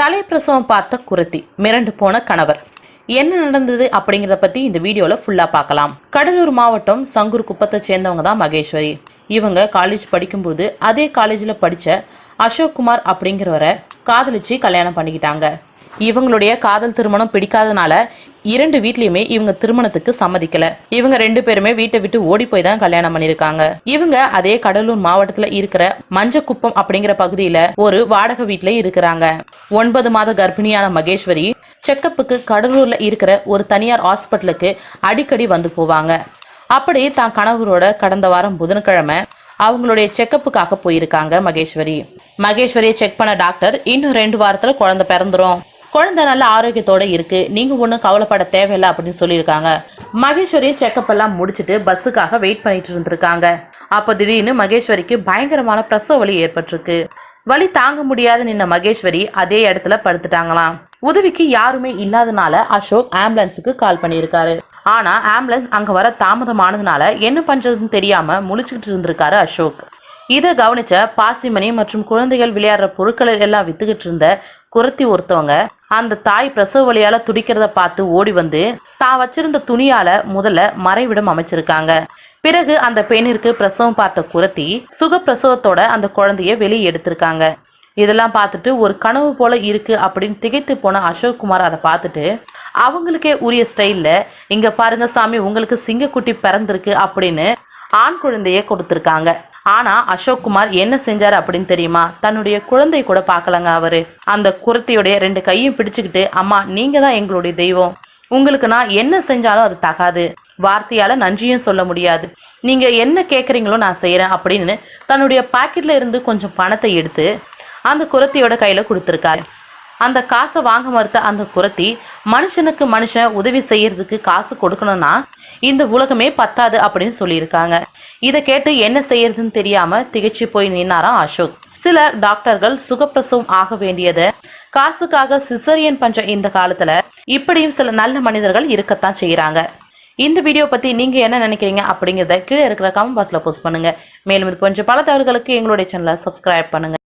தலைப்பிரசவம் பார்த்த குருத்தி மிரண்டு போன கணவர். என்ன நடந்தது அப்படிங்கிறத பத்தி இந்த வீடியோல ஃபுல்லா பார்க்கலாம். கடலூர் மாவட்டம் சங்கூர் குப்பத்தை சேர்ந்தவங்க தான் மகேஸ்வரி. இவங்க காலேஜ் படிக்கும்போது அதே காலேஜில் படிச்ச அசோக்குமார் அப்படிங்கிறவரை காதலிச்சு கல்யாணம் பண்ணிக்கிட்டாங்க. இவங்களுடைய காதல் திருமணம் பிடிக்காதனால இரண்டு வீட்லயுமே இவங்க திருமணத்துக்கு சம்மதிக்கல. இவங்க ரெண்டு பேருமே வீட்டை விட்டு ஓடி போய் தான் கல்யாணம் பண்ணிருக்காங்க இவங்க அதே கடலூர் மாவட்டத்துல இருக்கிற மஞ்சக்குப்பம் அப்படிங்கிற பகுதியில ஒரு வாடகை வீட்டுல இருக்கிறாங்க. ஒன்பது மாத கர்ப்பிணியான மகேஸ்வரி செக்கப்புக்கு கடலூர்ல இருக்கிற ஒரு தனியார் ஹாஸ்பிட்டலுக்கு அடிக்கடி வந்து போவாங்க. அப்படி தான் கணவரோட கடந்த வாரம் புதன்கிழமை அவங்களுடைய செக்கப்புக்காக போயிருக்காங்க மகேஸ்வரி. மகேஸ்வரியை செக் பண்ண டாக்டர் இன்னும் ரெண்டு வாரத்துல குழந்தை பிறந்துரும். குழந்தை நல்ல ஆரோக்கியத்தோட இருக்கு. நீங்க ஒன்றும் கவலைப்பட தேவையில்லை அப்படின்னு சொல்லியிருக்காங்க. மகேஸ்வரி செக்கப் எல்லாம் முடிச்சுட்டு பஸ்ஸுக்காக வெயிட் பண்ணிட்டு இருந்திருக்காங்க. அப்போ திடீர்னு மகேஸ்வரிக்கு பயங்கரமான பிரசவ வலி ஏற்பட்டிருக்கு. வலி தாங்க முடியாத நின்ன மகேஸ்வரி அதே இடத்துல படுத்துட்டாங்களாம். உதவிக்கு யாருமே இல்லாதனால அசோக் ஆம்புலன்ஸுக்கு கால் பண்ணியிருக்காரு. ஆனா ஆம்புலன்ஸ் அங்க வர தாமதமானதுனால என்ன பண்றதுன்னு தெரியாம முழிச்சுக்கிட்டு இருந்திருக்காரு அசோக். இதை கவனிச்ச பாசிமணி மற்றும் குழந்தைகள் விளையாடுற பொருட்களை எல்லாம் வித்துக்கிட்டு இருந்த குரத்தி ஒருத்தவங்க அந்த தாய் பிரசவ வழியால துடிக்கிறத பார்த்து ஓடி வந்து தான் வச்சிருந்த துணியால முதல்ல மறைவிடம் அமைச்சிருக்காங்க. பிறகு அந்த பெண்ணிற்கு பிரசவம் பார்த்த குரத்தி சுகப்பிரசவத்தோட அந்த குழந்தைய வெளியே எடுத்திருக்காங்க. இதெல்லாம் பார்த்துட்டு ஒரு கனவு போல இருக்கு அப்படின்னு திகைத்து போன அசோக் குமார் அதை பார்த்துட்டு அவங்களுக்கே உரிய ஸ்டைல்ல இங்க பாருங்க சாமி உங்களுக்கு சிங்கக்குட்டி பிறந்திருக்கு அப்படின்னு ஆண் குழந்தைய கொடுத்துருக்காங்க. ஆனா அசோக் குமார் என்ன செஞ்சாரு அப்படின்னு தெரியுமா? தன்னுடைய குழந்தை கூட பார்க்கலங்க அவரு. அந்த குரத்தியுடைய ரெண்டு கையும் பிடிச்சுக்கிட்டு அம்மா நீங்க தான் எங்களுடைய தெய்வம். உங்களுக்கு நான் என்ன செஞ்சாலும் அது தகாது. வார்த்தையால நன்றியும் சொல்ல முடியாது. நீங்க என்ன கேட்குறீங்களோ நான் செய்யறேன் அப்படின்னு தன்னுடைய பாக்கெட்ல இருந்து கொஞ்சம் பணத்தை எடுத்து அந்த குரத்தியோட கையில கொடுத்துருக்காரு. அந்த காசை வாங்க மறுத்த அந்த குரத்தி மனுஷனுக்கு மனுஷன் உதவி செய்யறதுக்கு காசு கொடுக்கணும்னா இந்த உலகமே பத்தாது அப்படின்னு சொல்லியிருக்காங்க. இதை கேட்டு என்ன செய்யறதுன்னு தெரியாம திகைச்சு போய் நின்னாராம் அசோக். சில டாக்டர்கள் சுகப்பிரசவம் ஆக வேண்டியதை காசுக்காக சிசரியன் பண்ற இந்த காலத்துல இப்படியும் சில நல்ல மனிதர்கள் இருக்கத்தான் செய்யறாங்க. இந்த வீடியோ பத்தி நீங்க என்ன நினைக்கிறீங்க அப்படிங்கிறத கீழே இருக்கிற கமெண்ட் பாக்ஸ்ல போஸ்ட் பண்ணுங்க. மேலும் இது போன்ற பல தகவல்களுக்கு எங்களுடைய சேனலை சப்ஸ்கிரைப் பண்ணுங்க.